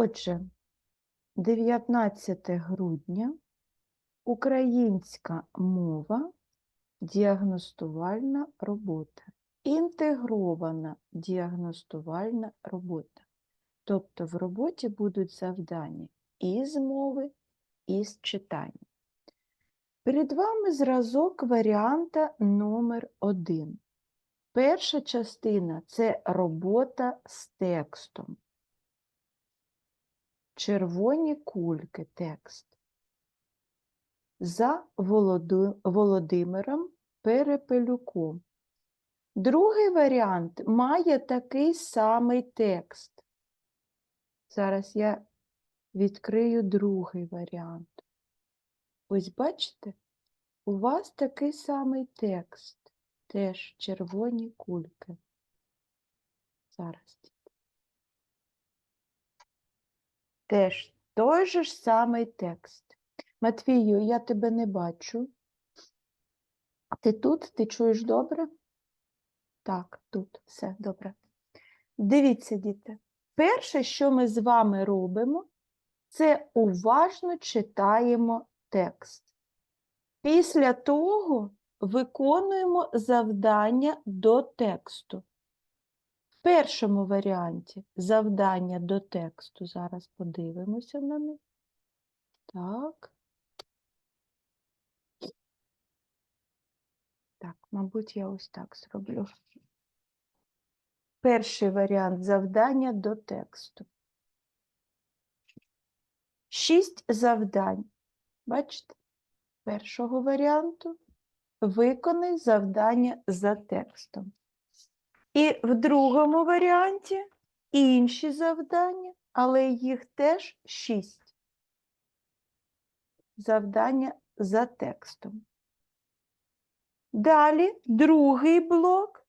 Отже, 19 грудня українська мова, діагностувальна робота, інтегрована діагностувальна робота. Тобто в роботі будуть завдання і з мови, і з читання. Перед вами зразок варіанта номер 1 Перша частина це робота з текстом. Червоні кульки текст. За Володимиром Перепелюком. Другий варіант має такий самий текст. Зараз я відкрию другий варіант. Ось бачите, у вас такий самий текст. Теж червоні кульки. Зараз. Теж той же ж самий текст. Матвію, я тебе не бачу. Ти тут? Ти чуєш добре? Так, тут, все добре. Дивіться, діти. Перше, що ми з вами робимо, це уважно читаємо текст. Після того виконуємо завдання до тексту. В першому варіанті завдання до тексту. Зараз подивимося на них. Так. Так, мабуть, я ось так зроблю. Перший варіант завдання до тексту. Шість завдань. Бачите? Першого варіанту виконай завдання за текстом. І в другому варіанті інші завдання, але їх теж шість. Завдання за текстом. Далі другий блок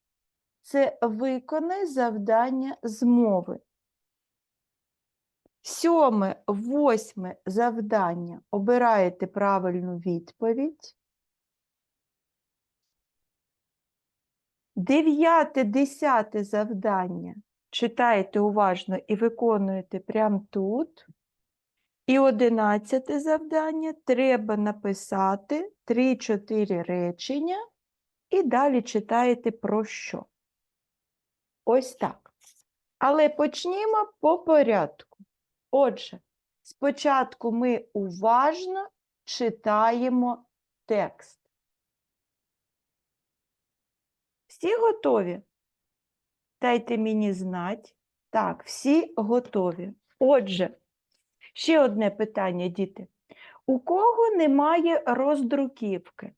це виконай завдання з мови. Сьоме, восьме завдання обираєте правильну відповідь. Дев'яте, десяте завдання читаєте уважно і виконуєте прямо тут. І одинадцяте завдання треба написати 3-4 речення і далі читаєте про що. Ось так. Але почнімо по порядку. Отже, спочатку ми уважно читаємо текст. Всі готові? Дайте мені знати. Так, всі готові. Отже, ще одне питання, діти. У кого немає роздруківки?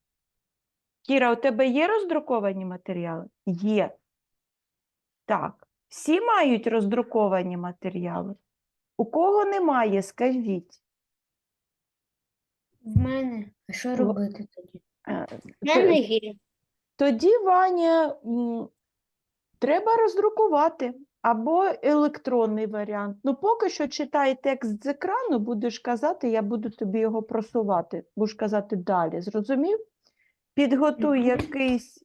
Кіра, у тебе є роздруковані матеріали? Є. Так, всі мають роздруковані матеріали? У кого немає, скажіть. В мене. А що робити тоді? Е, В мене є. Тоді, Ваня, треба роздрукувати або електронний варіант. Ну, поки що читай текст з екрану, будеш казати, я буду тобі його просувати. Будеш казати далі. Зрозумів? Підготуй якийсь,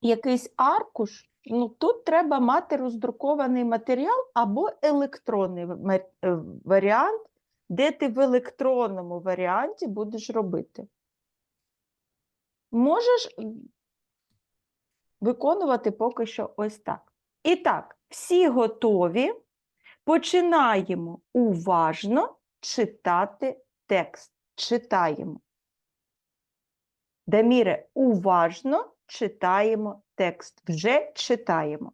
якийсь аркуш. Ну, тут треба мати роздрукований матеріал або електронний е, варіант, де ти в електронному варіанті будеш робити. Можеш виконувати поки що ось так. І так, всі готові. Починаємо уважно читати текст. Читаємо. Даміре, уважно читаємо текст. Вже читаємо.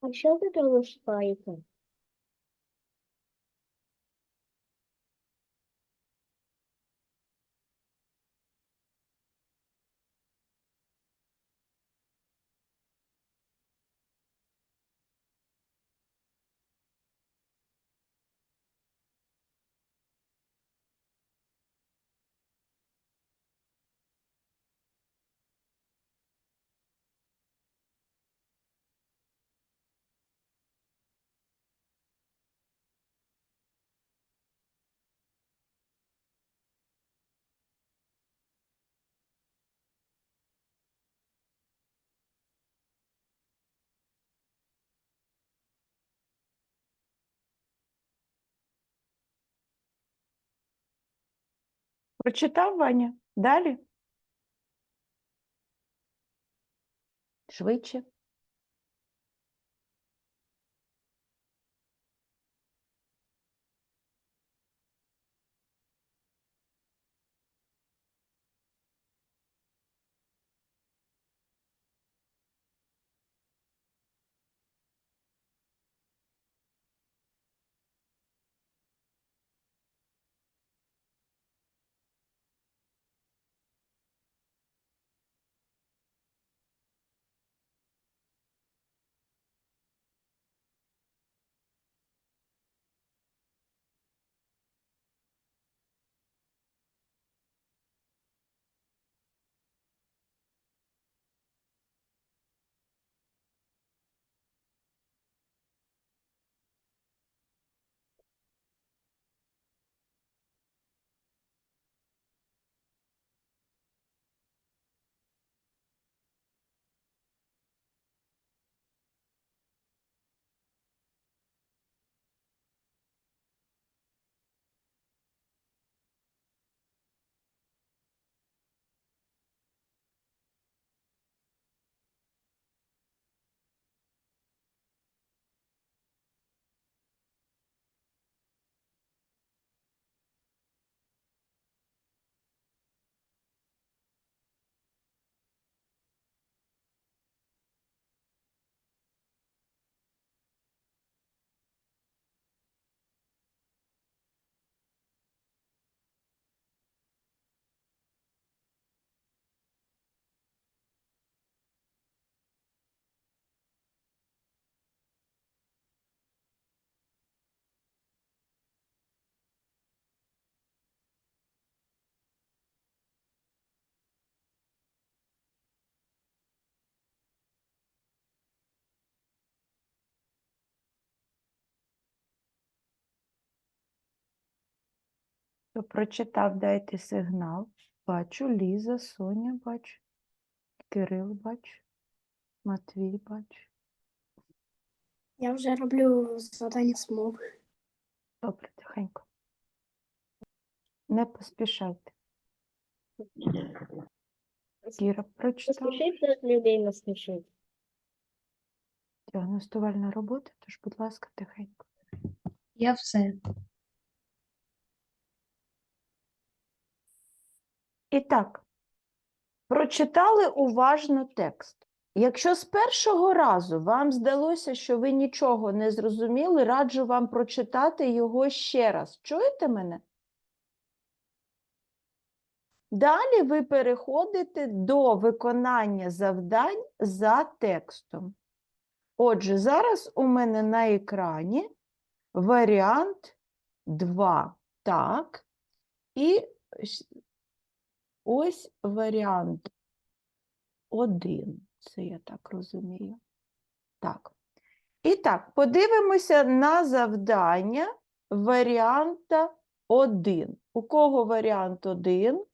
А що ви там шукаєте? Прочитав Ваня? Далі? Швидше. Хто прочитав, дайте сигнал. Бачу, Ліза, Соня, бачу. Кирил бачу. Матвій бачу. Я вже роблю завдання з мови. Добре, тихенько. Не поспішайте. Кіра прочитав. Поспішіть людей насмішить. Діагностувальна робота, тож, будь ласка, тихенько. Я все. І так, прочитали уважно текст. Якщо з першого разу вам здалося, що ви нічого не зрозуміли, раджу вам прочитати його ще раз. Чуєте мене? Далі ви переходите до виконання завдань за текстом. Отже, зараз у мене на екрані варіант 2. Так. І ось варіант 1. Це я так розумію. Так. І так, подивимося на завдання варіанта 1. У кого варіант 1?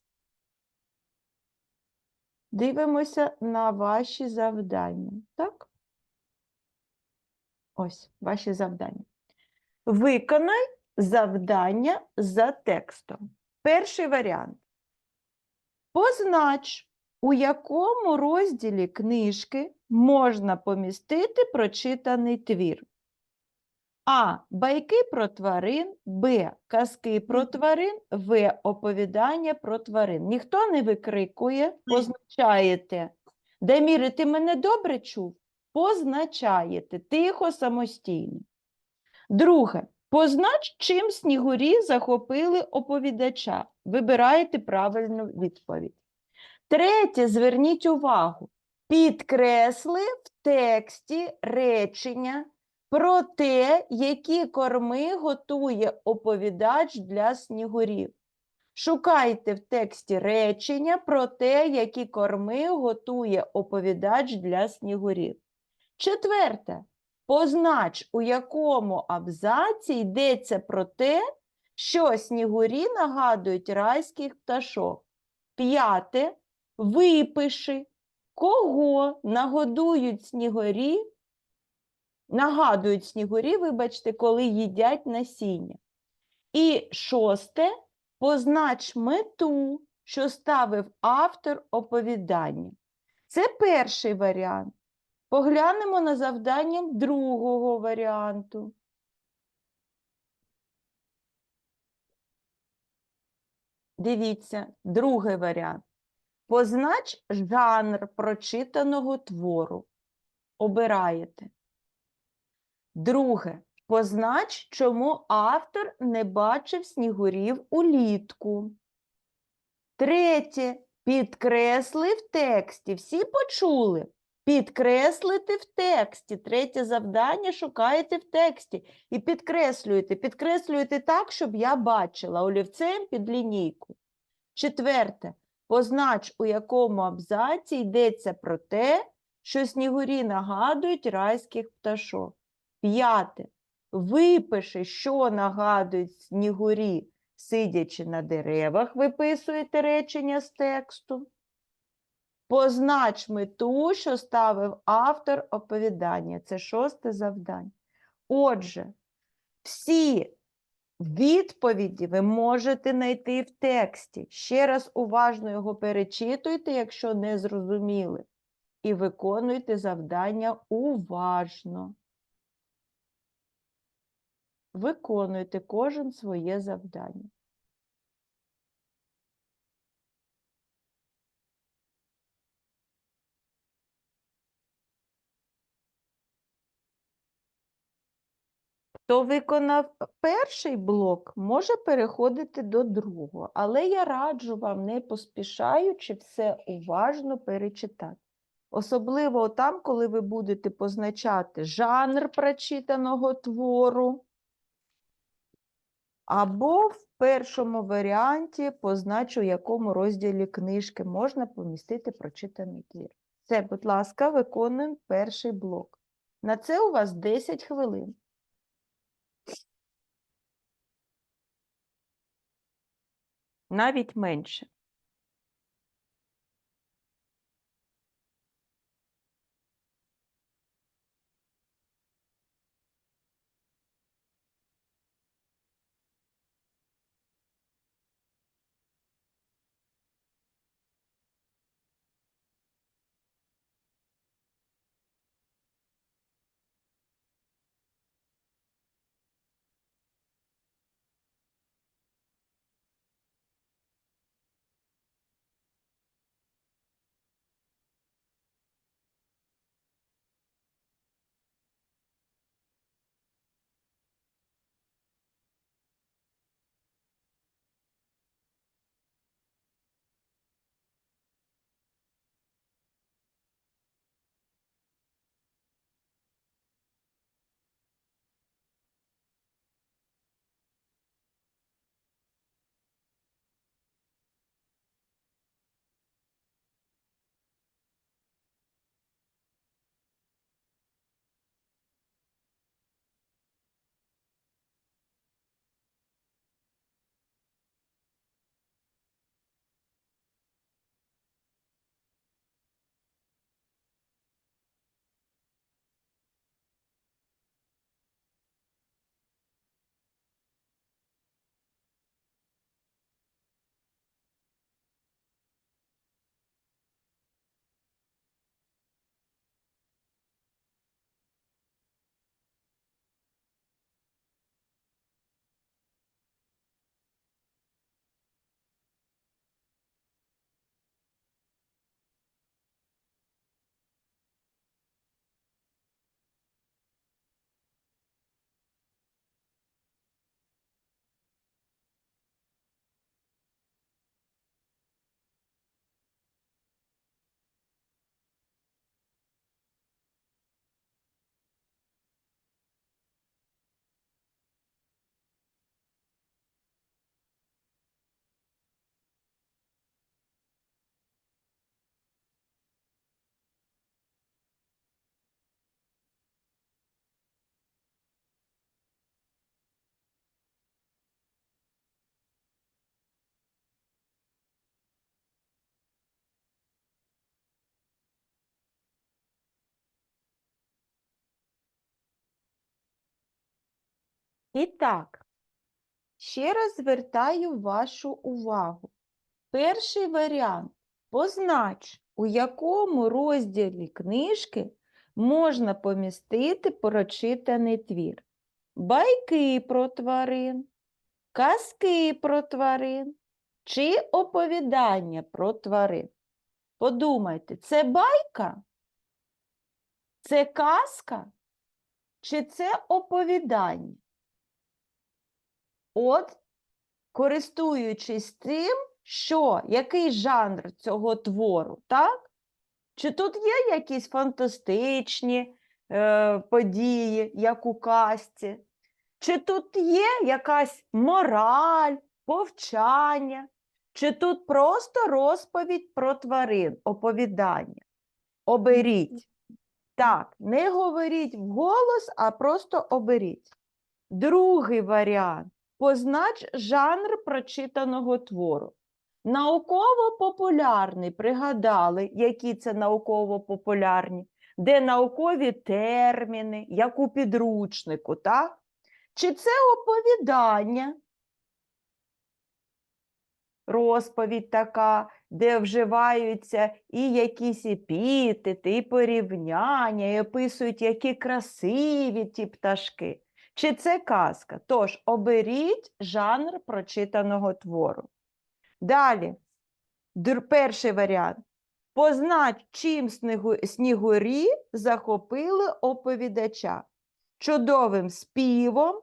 Дивимося на ваші завдання. Так? Ось ваші завдання. Виконай завдання за текстом. Перший варіант. Познач, у якому розділі книжки можна помістити прочитаний твір. А. Байки про тварин, Б. Казки про тварин, В. Оповідання про тварин. Ніхто не викрикує, позначаєте. Деміре, ти мене добре чув? Позначаєте тихо, самостійно. Друге. Познач, чим снігурі захопили оповідача. Вибираєте правильну відповідь. Третє, зверніть увагу. Підкресли в тексті речення про те, які корми готує оповідач для снігурів. Шукайте в тексті речення про те, які корми готує оповідач для снігурів. Четверте. Познач, у якому абзаці йдеться про те, що снігурі нагадують райських пташок. П'яте. Випиши, кого нагодують снігурі, нагадують снігурі, вибачте, коли їдять насіння. І шосте. Познач мету, що ставив автор оповідання. Це перший варіант. Поглянемо на завдання другого варіанту. Дивіться, другий варіант. Познач жанр прочитаного твору. Обираєте. Друге. Познач, чому автор не бачив снігурів улітку. Третє. Підкресли в тексті. Всі почули? Підкреслити в тексті. Третє завдання шукаєте в тексті і підкреслюєте. Підкреслюєте так, щоб я бачила олівцем під лінійку. Четверте. Познач, у якому абзаці йдеться про те, що снігурі нагадують райських пташок. П'яте. Випиши, що нагадують снігурі, сидячи на деревах, виписуєте речення з тексту. Познач мету, що ставив автор оповідання. Це шосте завдання. Отже, всі відповіді ви можете знайти в тексті. Ще раз уважно його перечитуйте, якщо не зрозуміли, і виконуйте завдання уважно. Виконуйте кожен своє завдання. Хто виконав перший блок, може переходити до другого, але я раджу вам, не поспішаючи, все уважно перечитати. Особливо там, коли ви будете позначати жанр прочитаного твору, або в першому варіанті позначу, в якому розділі книжки можна помістити прочитаний твір. Це, будь ласка, виконуємо перший блок. На це у вас 10 хвилин. Навіть менше. І так, ще раз звертаю вашу увагу. Перший варіант. Познач, у якому розділі книжки можна помістити прочитаний твір. Байки про тварин, казки про тварин чи оповідання про тварин. Подумайте, це байка? Це казка? Чи це оповідання? От, користуючись тим, що, який жанр цього твору, так? Чи тут є якісь фантастичні е, події, як у казці? Чи тут є якась мораль, повчання? Чи тут просто розповідь про тварин, оповідання? Оберіть. Так, не говоріть вголос, а просто оберіть. Другий варіант. Познач жанр прочитаного твору. Науково-популярний, пригадали, які це науково-популярні, де наукові терміни, як у підручнику, так? Чи це оповідання? Розповідь така, де вживаються і якісь епітети, і порівняння, і описують, які красиві ті пташки. Чи це казка? Тож оберіть жанр прочитаного твору. Далі, перший варіант. Познач, чим снігу- снігурі захопили оповідача. Чудовим співом,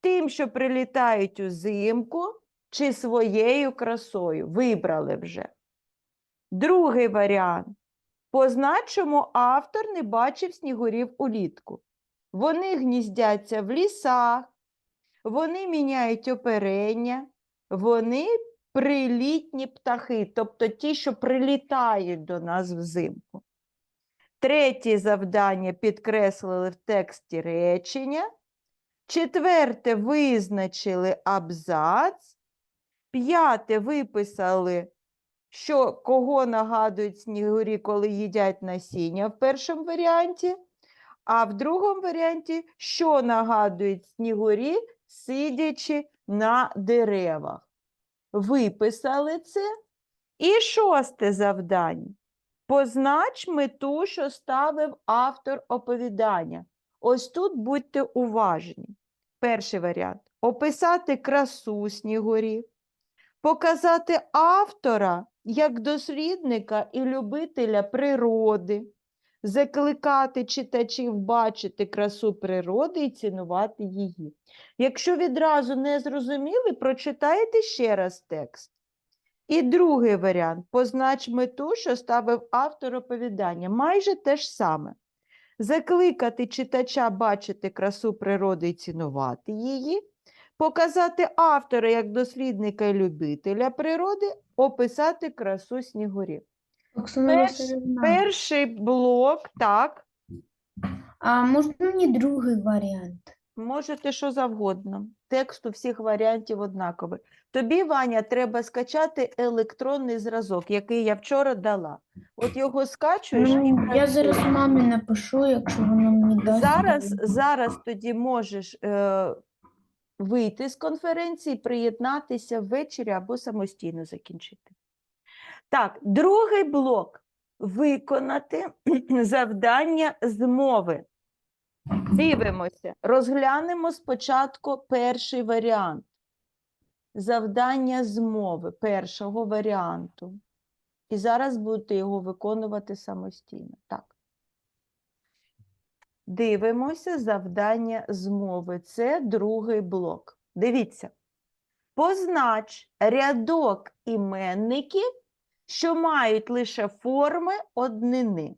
тим, що прилітають узимку, чи своєю красою. Вибрали вже. Другий варіант. Познач, чому автор не бачив снігурів улітку. Вони гніздяться в лісах, вони міняють оперення, вони прилітні птахи, тобто ті, що прилітають до нас взимку. Третє завдання підкреслили в тексті речення. Четверте визначили абзац. П'яте виписали, що кого нагадують снігурі, коли їдять насіння в першому варіанті. А в другому варіанті, що нагадують снігурі, сидячи на деревах. Виписали це. І шосте завдання. Познач мету, що ставив автор оповідання. Ось тут будьте уважні. Перший варіант описати красу снігурів, показати автора як дослідника і любителя природи, закликати читачів бачити красу природи і цінувати її. Якщо відразу не зрозуміли, прочитайте ще раз текст. І другий варіант познач мету, що ставив автор оповідання. Майже те ж саме. Закликати читача бачити красу природи і цінувати її, показати автора як дослідника і любителя природи, описати красу снігурів. Оксана Перш- Васильівна, Перший блок, так, а можна мені другий варіант? можете що завгодно. Текст у всіх варіантів однаковий. Тобі, Ваня, треба скачати електронний зразок, який я вчора дала. От його скачуєш і Ну, я працюєш. зараз мамі напишу, якщо вона мені дасть. Зараз, зараз тоді можеш е, вийти з конференції, приєднатися ввечері або самостійно закінчити. Так, другий блок. Виконати завдання з мови. Дивимося. Розглянемо спочатку перший варіант. Завдання з мови першого варіанту. І зараз будете його виконувати самостійно. Так. Дивимося завдання з мови. Це другий блок. Дивіться. Познач рядок іменників, що мають лише форми однини.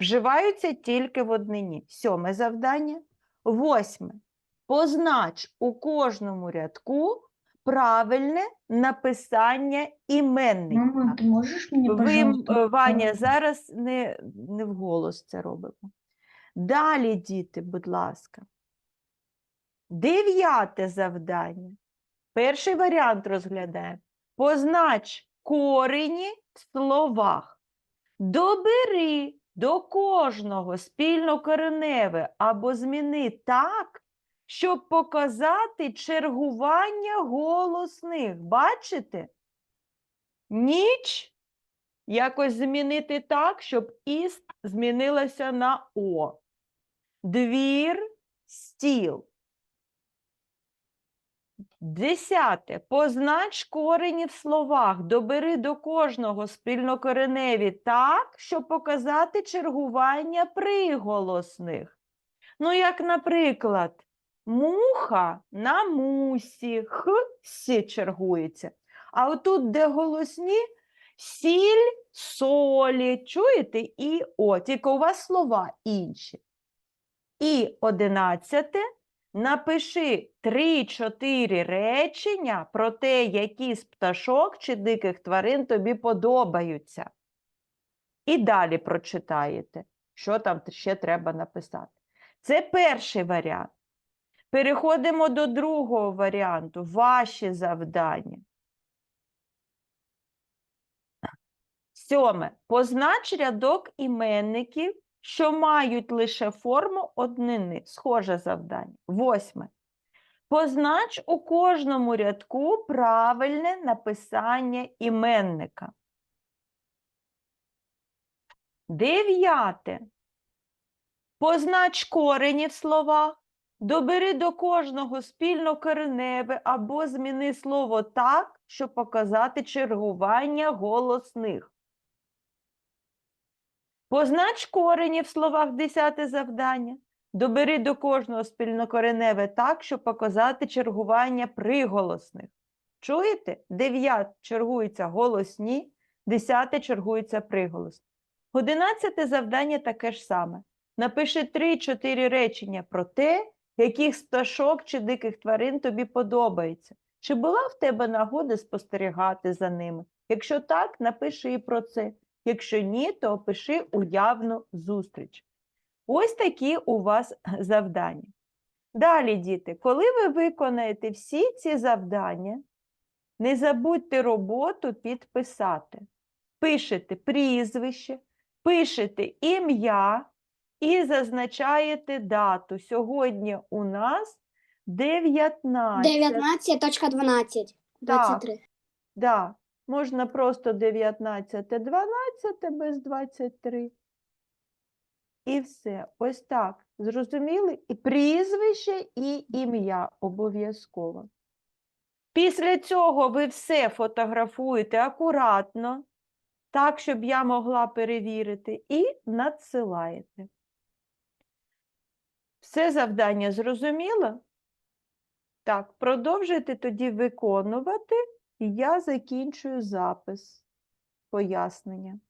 Вживаються тільки в однині. Сьоме завдання. Восьме. Познач у кожному рядку правильне написання іменника. Мама, ти можеш мені, Ви, е, Ваня, зараз не, не вголос це робимо. Далі, діти, будь ласка. Дев'яте завдання. Перший варіант розглядаємо. Познач корені в словах. Добери до кожного спільнокореневе або зміни так, щоб показати чергування голосних. Бачите? Ніч якось змінити так, щоб іст змінилося на О. Двір, стіл. Десяте. Познач корені в словах. Добери до кожного спільнокореневі так, щоб показати чергування приголосних. Ну, як, наприклад, муха на мусі, х, сі чергується. А отут, де голосні, сіль, солі, чуєте? І о, тільки у вас слова інші. І одинадцяте. Напиши 3-4 речення про те, які з пташок чи диких тварин тобі подобаються. І далі прочитаєте, що там ще треба написати. Це перший варіант. Переходимо до другого варіанту. Ваші завдання. Сьоме. Познач рядок іменників, що мають лише форму однини. Схоже завдання. Восьме. Познач у кожному рядку правильне написання іменника. Дев'яте. Познач корені в словах. Добери до кожного спільно кореневе або зміни слово так, щоб показати чергування голосних. Познач корені в словах десяте завдання. Добери до кожного спільнокореневе так, щоб показати чергування приголосних. Чуєте? Дев'ят чергуються голосні, десяте чергуються приголосні. Одинадцяте завдання таке ж саме. Напиши 3-4 речення про те, яких з пташок чи диких тварин тобі подобається. Чи була в тебе нагода спостерігати за ними? Якщо так, напиши і про це. Якщо ні, то опиши уявну зустріч. Ось такі у вас завдання. Далі, діти, коли ви виконаєте всі ці завдання, не забудьте роботу підписати. Пишете прізвище, пишете ім'я і зазначаєте дату. Сьогодні у нас 19. 19.12. 23. Да, можна просто 19, 12 без 23. І все. Ось так. Зрозуміли? І прізвище, і ім'я обов'язково. Після цього ви все фотографуєте акуратно, так, щоб я могла перевірити, і надсилаєте. Все завдання зрозуміло? Так, продовжуйте тоді виконувати. І я закінчую запис пояснення.